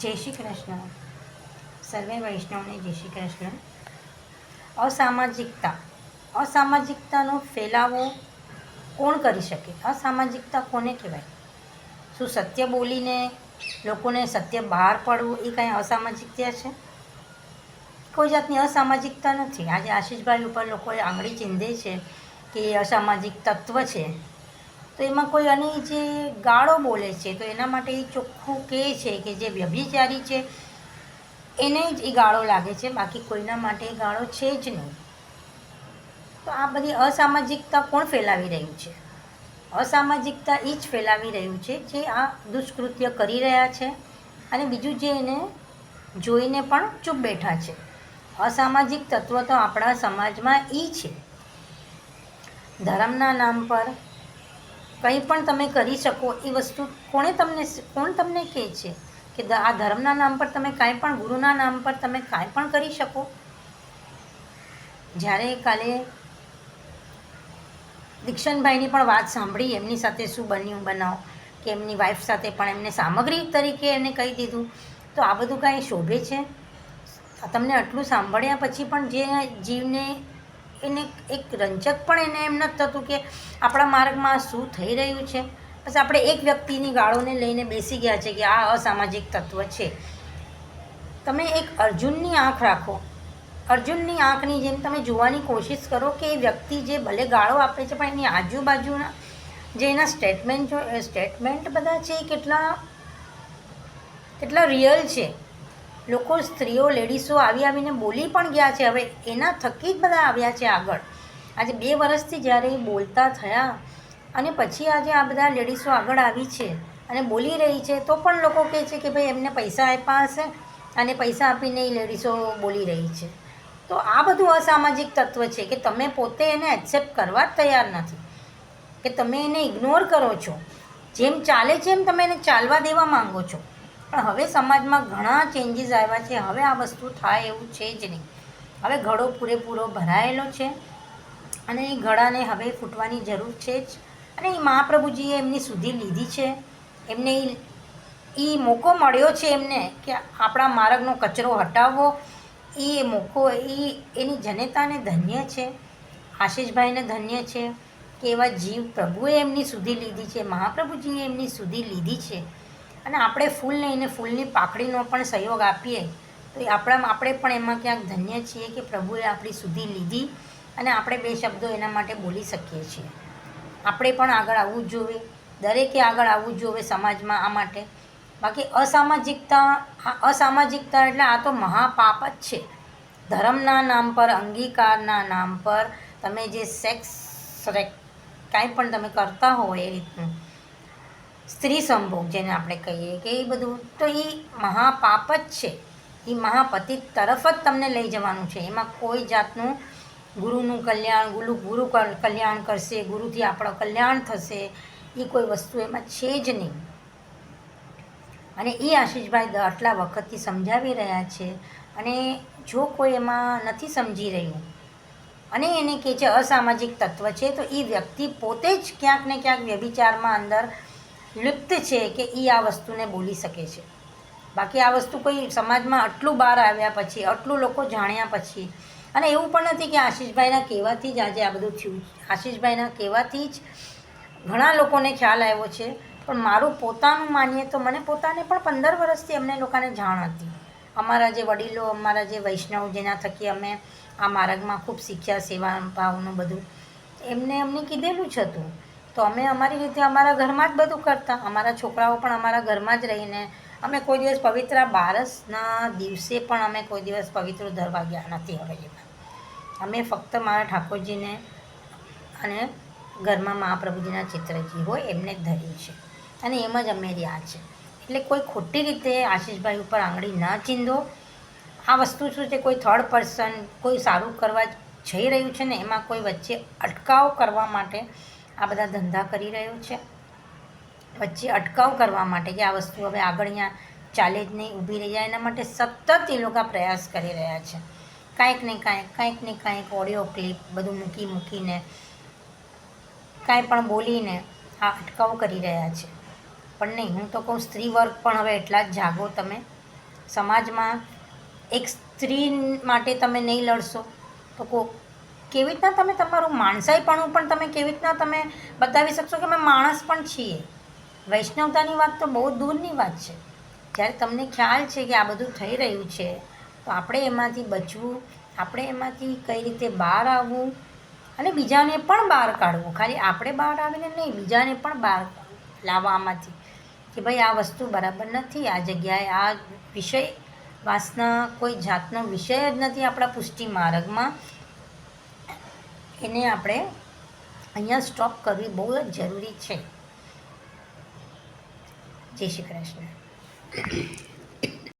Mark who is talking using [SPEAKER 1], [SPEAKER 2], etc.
[SPEAKER 1] જય શ્રી કૃષ્ણ. સર્વે વૈષ્ણવને જય શ્રી કૃષ્ણ. અસામાજિકતા. અસામાજિકતાનો ફેલાવો કોણ કરી શકે? અસામાજિકતા કોને કહેવાય? શું સત્ય બોલીને લોકોને સત્ય બહાર પાડવું એ કાંઈ અસામાજિકતા છે? કોઈ જાતની અસામાજિકતા નથી. આજે આશીષભાઈ ઉપર લોકોએ આંગળી ચીંધે છે કે એ અસામાજિક તત્વ છે. તો એમાં કોઈ અને જે ગાળો બોલે છે, તો એના માટે એ ચોખ્ખું કહે છે કે જે વ્યભિચારી છે, એને જ એ ગાળો લાગે છે, બાકી કોઈના માટે એ ગાળો છે જ નહીં. તો આ બધી અસામાજિકતા કોણ ફેલાવી રહ્યું છે? અસામાજિકતા એ જ ફેલાવી રહ્યું છે જે આ દુષ્કૃત્ય કરી રહ્યા છે અને બીજું જે એને જોઈને પણ ચૂપ બેઠા છે. અસામાજિક તત્વ તો આપણા સમાજમાં એ છે. ધર્મના નામ પર કંઈ પણ તમે કરી શકો એ વસ્તુ કોણે તમને કોણ તમને કહે છે કે આ ધર્મના નામ પર તમે કાંઈ પણ, ગુરુના નામ પર તમે કાંઈ પણ કરી શકો? જ્યારે કાલે દીક્ષનભાઈની પણ વાત સાંભળી, એમની સાથે શું બન્યું બનાવ, કે એમની વાઈફ સાથે પણ એમને સામગ્રી તરીકે એને કહી દીધું, તો આ બધું કાંઈ શોભે છે? તમને આટલું સાંભળ્યા પછી પણ જે જીવને એને એક રંજક પણ એને એમ નથી થતું કે આપણા માર્ગમાં શું થઈ રહ્યું છે. બસ આપણે એક વ્યક્તિની ગાળોને લઈને બેસી ગયા છે કે આ અસામાજિક તત્વ છે. તમે એક અર્જુનની આંખ રાખો. અર્જુનની આંખની જેમ તમે જોવાની કોશિશ કરો કે એ વ્યક્તિ જે ભલે ગાળો આપે છે, પણ એની આજુબાજુના જે એના સ્ટેટમેન્ટ સ્ટેટમેન્ટ બધા છે એ કેટલા કેટલા રિયલ છે. લોકો સ્ત્રીઓ લેડીઝો આવી આવીને બોલી પણ ગયા છે. હવે એના થકી જ બધા આવ્યા છે આગળ. આજે બે વર્ષથી જ્યારે બોલતા થયા અને પછી આજે આ બધા લેડીઝો આગળ આવી છે અને બોલી રહી છે, તો પણ લોકો કહે છે કે ભાઈ એમને પૈસા આપ્યા હશે અને પૈસા આપીને એ લેડીઝો બોલી રહી છે. તો આ બધું અસામાજિક તત્વ છે કે તમે પોતે એને એક્સેપ્ટ કરવા જ તૈયાર નથી, કે તમે એને ઇગ્નોર કરો છો. જેમ ચાલે છે એમ તમે એને ચાલવા દેવા માંગો છો. પણ હવે સમાજમાં ઘણા ચેન્જીસ આવ્યા છે. હવે આ વસ્તુ થાય એવું છે જ નહીં. હવે ઘડો પૂરેપૂરો ભરાયેલો છે અને એ ઘડાને હવે ફૂટવાની જરૂર છે જ. અને એ મહાપ્રભુજીએ એમની સુધી લીધી છે. એમને એ મોકો મળ્યો છે એમને કે આપણા માર્ગનો કચરો હટાવવો. એ મોકો, એ, એની જનતાને ધન્ય છે. આશીષભાઈને ધન્ય છે કે એવા જીવ પ્રભુએ એમની સુધી લીધી છે. મહાપ્રભુજીએ એમની સુધી લીધી છે. અને આપણે ફૂલ લઈને ફૂલની પાકડીનો પણ સહયોગ આપીએ, તો એ આપણા આપણે પણ એમાં ક્યાંક ધન્ય છીએ કે પ્રભુએ આપણી સુધી લીધી અને આપણે બે શબ્દો એના માટે બોલી શકીએ છીએ. આપણે પણ આગળ આવવું જ જોઈએ, દરેકે આગળ આવવું જ જોઈએ સમાજમાં આ માટે. બાકી અસામાજિકતા અસામાજિકતા એટલે આ તો મહાપાપ જ છે. ધર્મના નામ પર, અંગીકારના નામ પર તમે જે સેક્સ કાંઈ પણ તમે કરતા હો એ રીતનું સ્ત્રી સંભોગ જેને આપણે કહીએ કે એ બધું. તો એ મહાપાપ જ છે. એ મહાપતિ તરફ જ તમને લઈ જવાનું છે. એમાં કોઈ જાતનું ગુરુનું કલ્યાણ, ગુરુ ગુરુ કલ્યાણ કરશે, ગુરુથી આપણો કલ્યાણ થશે, એ કોઈ વસ્તુ એમાં છે જ નહીં. અને એ આશીષભાઈ આટલા વખતથી સમજાવી રહ્યા છે અને જો કોઈ એમાં નથી સમજી રહ્યું અને એને કહે છે અસામાજિક તત્વ છે, તો એ વ્યક્તિ પોતે જ ક્યાંક ને ક્યાંક વ્યભિચારમાં અંદર લિપ્ત છે કે એ આ વસ્તુને બોલી શકે છે. બાકી આ વસ્તુ કોઈ સમાજમાં આટલું બહાર આવ્યા પછી, આટલું લોકો જાણ્યા પછી, અને એવું પણ નથી કે આશીષભાઈના કહેવાથી જ આજે આ બધું થયું આશીષભાઈના કહેવાથી જ ઘણા લોકોને ખ્યાલ આવ્યો છે, પણ મારું પોતાનું માનીએ તો મને પોતાને પણ પંદર વર્ષથી અમને લોકોને જાણ હતી. અમારા જે વડીલો, અમારા જે વૈષ્ણવ જેના થકી અમે આ માર્ગમાં ખૂબ શીખ્યા સેવા, ભાવનું બધું, એમને અમને કીધેલું જ હતું. તો અમે અમારી રીતે અમારા ઘરમાં જ બધું કરતા. અમારા છોકરાઓ પણ અમારા ઘરમાં જ રહીને અમે કોઈ દિવસ પવિત્ર બારસના દિવસે પણ અમે કોઈ દિવસ પવિત્ર ધરવા ગયા નથી હવેલીમાં અમે ફક્ત મારા ઠાકોરજીને અને ઘરમાં મહાપ્રભુજીના ચિત્રજી હોય એમને જ ધર્યું છે અને એમ જ અમે રહ્યા છે એટલે કોઈ ખોટી રીતે આશીષભાઈ ઉપર આંગળી ન ચીંધો. આ વસ્તુ શું છે? કોઈ થર્ડ પર્સન કોઈ સારું કરવા જઈ રહ્યું છે ને, એમાં કોઈ વચ્ચે અટકાવ કરવા માટે આ બધા ધંધા કરી રહ્યો છે. વચ્ચે અટકાવ કરવા માટે કે આ વસ્તુ હવે આગળ અહીંયા ચાલે જ નહીં, ઊભી રહી જાય, એના માટે સતત એ લોકો પ્રયાસ કરી રહ્યા છે. કાંઈક ને કાંઈક કાંઈક ને કાંઈક ઓડિયો ક્લિપ બધું મૂકી મૂકીને, કાંઈ પણ બોલીને આ અટકાવ કરી રહ્યા છે. પણ નહીં, હું તો કહું સ્ત્રી વર્ગ પણ હવે એટલા જ જાગો તમે. સમાજમાં એક સ્ત્રી માટે તમે નહીં લડશો તો કો કેવી રીતના તમે તમારું માણસાઈપણું પણ તમે કેવી રીતના તમે બતાવી શકશો કે અમે માણસ પણ છીએ? વૈષ્ણવતાની વાત તો બહુ દૂરની વાત છે. જ્યારે તમને ખ્યાલ છે કે આ બધું થઈ રહ્યું છે, તો આપણે એમાંથી બચવું, આપણે એમાંથી કઈ રીતે બહાર આવવું અને બીજાને પણ બહાર કાઢવું. ખાલી આપણે બહાર આવીને નહીં, બીજાને પણ બહાર લાવવામાંથી કે ભાઈ આ વસ્તુ બરાબર નથી, આ જગ્યાએ આ વિષય વાસના કોઈ જાતનો વિષય જ નથી આપણા પુષ્ટિ માર્ગમાં. એને આપણે અહીંયા સ્ટોપ કરવી બહુ જ જરૂરી છે. જય શ્રી કૃષ્ણ.